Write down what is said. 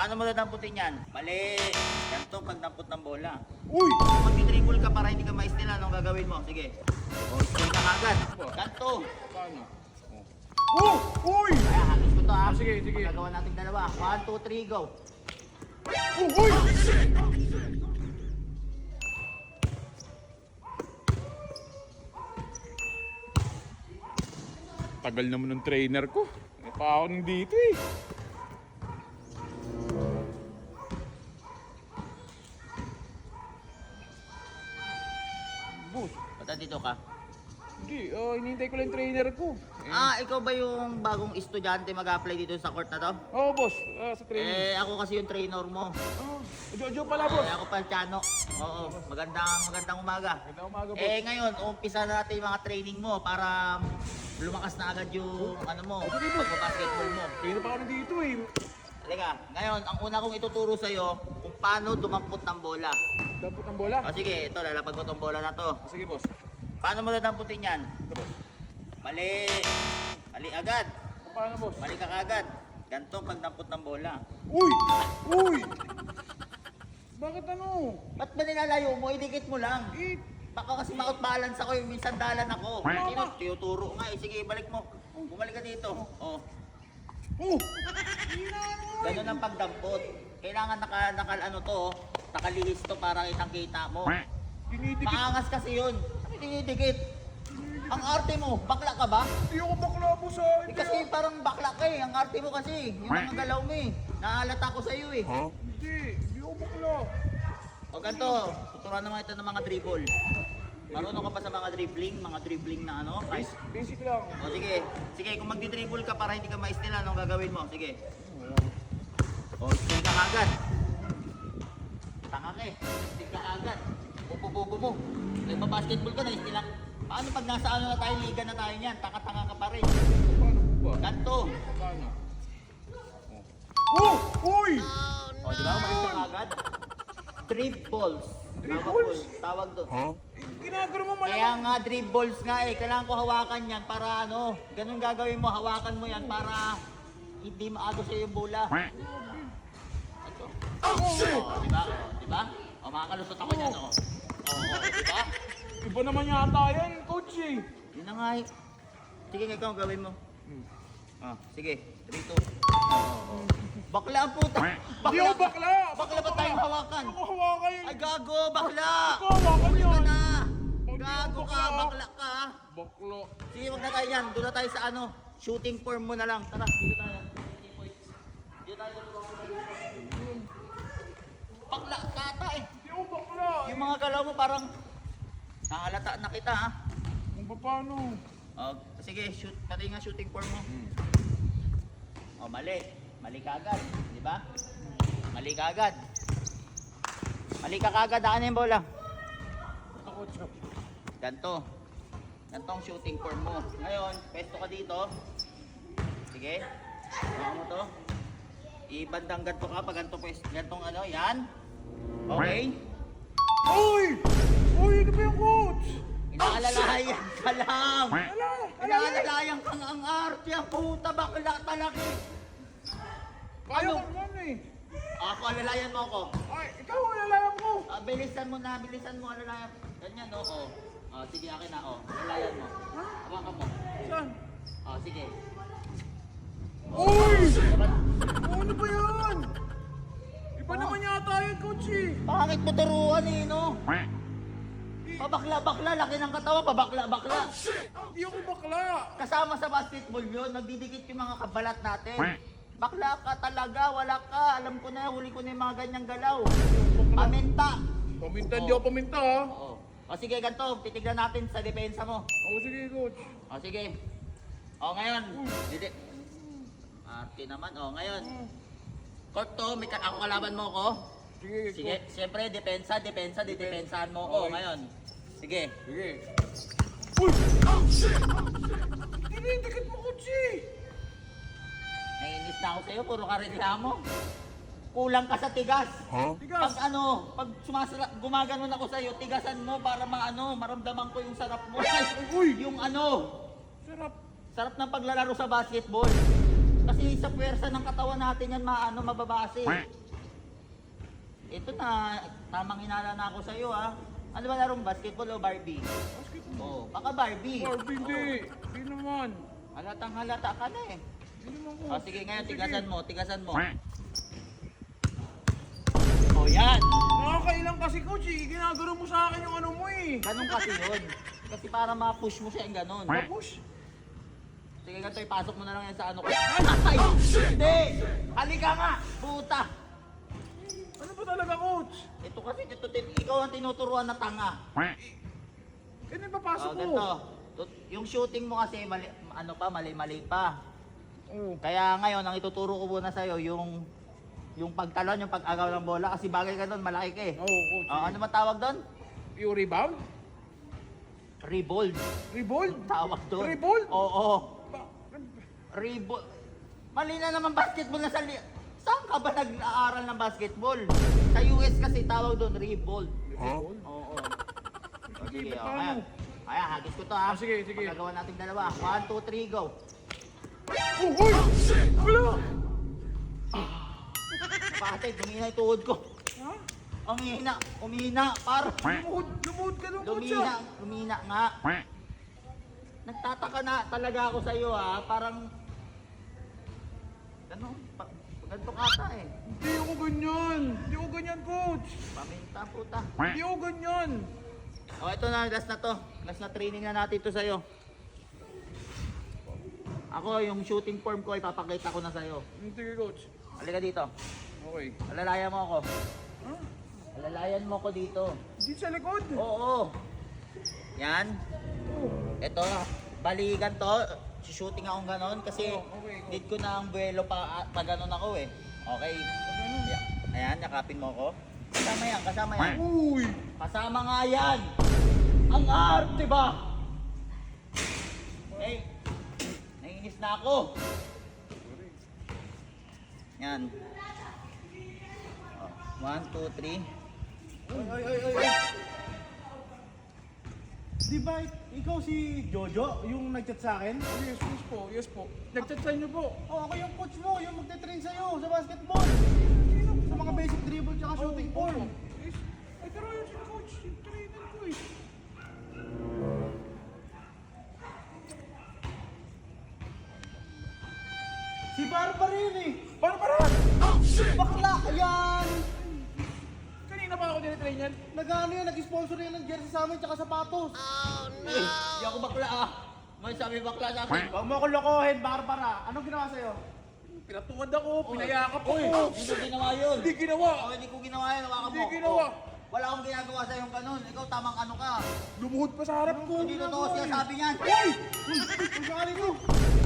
Paano mo dadamputin yan? Mali. Ganito pag dampot ng bola. Uy! Kung mag-dribble ka para hindi ka ma-steal, anong gagawin mo? Sige. O, steal ka agad. Ganito. Paano? Oh! Uy! Kaya halos ko to ha. Ah, sige, sige. Magagawa natin dalawa. One, two, three, go. Oh, uy! Tagal naman ng trainer ko. May pa ako nandito eh. Dito ka? hindi. Uh, hinihintay ko lang yung trainer ko. Eh, Ah, ikaw ba yung bagong estudyante mag-apply dito sa court na to? Oo, boss. Ah, sa training. Eh, ako kasi yung trainer mo. Ah, Jojo pala, boss. Eh, ako pa Chano. Oo, magandang magandang umaga. Magandang umaga, boss. Eh, ngayon, umpisa na natin yung mga training mo para lumakas na agad yung ano mo, basketball mo. Kaya pa ako nandito eh. Halika, ngayon, ang una kong ituturo sa'yo kung paano dumampot ng bola. Dapat ang bola. O sige, ito, lalapag ko tong bola na to. Sige, boss. Paano mo dadamputin yan? Mali. Mali agad. Paano, boss? Mali ka agad. Ganto pag dampot ng bola. Uy! Uy! Bakit ano? Ba't ba nilalayo mo? Idikit mo lang. Eh, Baka kasi ma-out balance ako yung minsan dalan ako. Sino? Tinuturo nga eh. Sige, balik mo. Bumalik ka dito. Oh. oh! Ganun ang pagdampot. Kailangan naka, naka ano to, oh. nakalihis to para kitang kita mo. Dinidikit. Maangas kasi yun. Dinidikit. Ang arte mo, bakla ka ba? Hindi ako bakla po sa... Eh, kasi parang bakla ka eh. Ang arte mo kasi. Yung mga galaw mo eh. Naalata ko sa'yo eh. Hindi. Hindi ako bakla. O ganito, tuturuan naman ito ng mga dribble. Marunong ka pa sa mga dribbling, mga dribbling na ano? Ay, Basic, basic lang. o sige, sige, kung magdi-dribble ka para hindi ka ma-steal, anong gagawin mo? Sige. O, steal ka agad. Tanga ka eh. Steal ka agad. Bubo-bubo mo. Nagpa-basketball ka na, steal lang. Paano pag nasa ano na tayo, liga na tayo niyan? Tanga-tanga ka pa rin. Paano po ba? Ganto. Paano? Oh! Uy! O, di ba? Umalis ka agad. Trip balls. Tawag balls? Tawag doon. Eh, Ginagano mo Kaya malamang. nga drip balls nga eh, kailangan ko hawakan yan para ano, ganun gagawin mo, hawakan mo yan para hindi maago sa yung bola. Ito. Oh, shit! Oh, di ba? Oh, di ba? Oh, makakalusot ako niyan, oh. Oh, oh? Iba naman yata yan, coach eh. Yun na nga eh. Sige, ikaw gawin mo. Hmm. Ah, sige. 3, 2. Oh, oh. Bakla ang puta. Hindi ako bakla! Bakla ba tayong hawakan? Ako hawakan yun. Ay, gago, bakla. Ako hawakan ka yun. na. Gago ka, bakla. bakla ka. Bakla. Sige, wag na tayo yan. Doon na tayo sa ano, shooting form mo na lang. Tara, dito tayo. Dito tayo. Bakla, kata eh. Hindi ako bakla. Yung mga galaw mo parang nahalata na kita ha. Kung pa- paano? Oh, sige, shoot. Pati nga shooting form mo. Oh, mali. Mali ka agad. Di ba? Mali ka agad. Mali ka kagad. Daan yung bola. Ganto. Ganto ang shooting form mo. Ngayon, pesto ka dito. Sige. Hawakan mo to. Ibandang ganto ka pag ganto pwesto. Gantong ano, yan. Okay. Uy! Uy, ano ba yung coach? Inaalalayan ka lang. Ala! Ala! Inaalalayan kang ang arte. Ang puta bakla talaga. Kaya Ano? ko naman eh. Ako, alalayan mo ako. Ay, ikaw ang lalayan ko. Ah, bilisan mo na, bilisan mo, alalayan. Ganyan, oo. Oh, sige, akin na, oh. Alalayan mo. Hawakan mo. Saan? Oh, sige. Uy! Dapat, Ano ba yan? Iba naman yata yun, coach eh. Pangit mo turuan eh, no? Pabakla-bakla, laki ng katawan, pabakla-bakla. Hindi ako bakla. Kasama sa basketball yun, nagdidikit yung mga kabalat natin. Bakla ka talaga, wala ka. Alam ko na, huli ko na yung mga ganyang galaw. Paminta. Paminta, hindi ako paminta ha. Oo. O sige, ganito, titignan natin sa depensa mo. Oo, sige, coach. O sige. O ngayon, didi. Arte naman, o ngayon. Court to, may ka- ako kalaban mo ko. Sige, Sige, siyempre, depensa, depensa, didepensahan mo ko. Ngayon, sige. Sige. Uy! Dinidikit mo, eh. Naiinis na ako sa'yo, puro ka reklamo. Kulang ka sa tigas. Pag Tigas. ano, pag sumasara, gumaganon ako sa'yo, tigasan mo para maano, maramdaman ko yung sarap mo. Uy! yung ano, Sarap. sarap ng paglalaro sa basketball. Kasi sa pwersa ng katawan natin yan maano mababase. Ito na, tamang hinala na ako sa iyo ha. Ano ba larong basketball o Barbie? Basketball. Oo, baka Barbie. Barbie, hindi. Hindi naman. Halatang halata ka na eh. Hindi naman ko. O sige ngayon, tigasan mo, tigasan mo. O yan, Nakakailang kasi coach eh. Ginagano mo sa akin yung ano mo eh. ganun kasi yun. Kasi para ma-push mo siya yung ganun. Tapos, Sige ganito, ipasok mo na lang yan sa ano ko. Ay, hindi! Halika nga, puta! Ano ba talaga coach? Ito kasi, ito, tin- ikaw ang tinuturuan na tanga. Yung papasok ko? ganito. Tut- Yung shooting mo kasi, mali, ano pa, mali-mali pa. Oh. Kaya ngayon, ang ituturo ko muna sa'yo, yung yung pagtalon, yung pag-agaw ng bola, kasi bagay ka doon, malaki ka eh. Oo, coach. O, ano matawag doon? Yung rebound? Rebold. Rebound? Tawag doon. Rebold? Oo. Ba- Rebold. Mali na naman basketball na sa li- Saan ka ba nag-aaral ng basketball? Sa US kasi tawag doon, rebold. Rebound? Oo. O, Sige, sige, o, kaya. Kaya, hagis ko to ha. Ah, sige, sige. Pagkagawa natin dalawa. One, two, three, go. Oh, uy! Wala! Bakit? Lumina yung tuhod ko. Ha? Ang hina, umihina, par. Lumuhod, lumuhod ka ng coach Lumina, lumina nga. Nagtataka na talaga ako sa iyo ha, parang ano, pa, ganito kata eh. Hindi ako ganyan. Hindi ako ganyan coach. Paminta puta. Hindi ako ganyan. O ito na, last na to. Last na training na natin to sa'yo. Ako, yung shooting form ko, ipapakita ko na sa'yo. Sige coach. Halika dito. Okay. Alalayan mo ako. Ha? Alalayan mo ako dito. Hindi sa likod. Oo. Yan. Oh. Ito, balikan to. Shooting akong ganon kasi Oo, okay, need ko na ang buwelo pa, pa ganon ako eh. Okay. Ya- Ayan, yakapin mo ako. Kasama yan, kasama yan. Uy! Kasama nga yan! Ang arte ba? Hey, naiinis na ako. Yan. Oh, one, two, three. Ay, ay, ay, ay. Di ba ikaw si Jojo, yung nag-chat sa akin? Yes, yes po. Yes po. Nagchat sa inyo po. Oh, ako yung coach mo, yung magte-train sa'yo sa basketball. Sa mga basic dribble tsaka shooting form. Yes. Ay, pero yun si coach. Yung trainer ko eh. Si Barbara yun eh. Barbara! Bakla, ayan. Kanina pa ako tinitrain yan. Nag-ano yun, nag-sponsor yun ng jersey sa amin tsaka sapatos. Eh, di ako bakla ah. May sabi bakla sa akin. Huwag mo akong lokohin, Barbara. Anong ginawa sa'yo? Pinatuwad ako. Pinayakap ako. hindi ko ginawa yun. Hindi ginawa. Oh, hindi ko ginawa yun. Hawakan mo. Hindi ginawa. Oh, wala akong ginagawa sa yung ganun. Ikaw tamang ano ka. Lumuhod pa sa harap ko. Hindi totoo siya sabi niyan. Uy! Uy! Uy! Uy!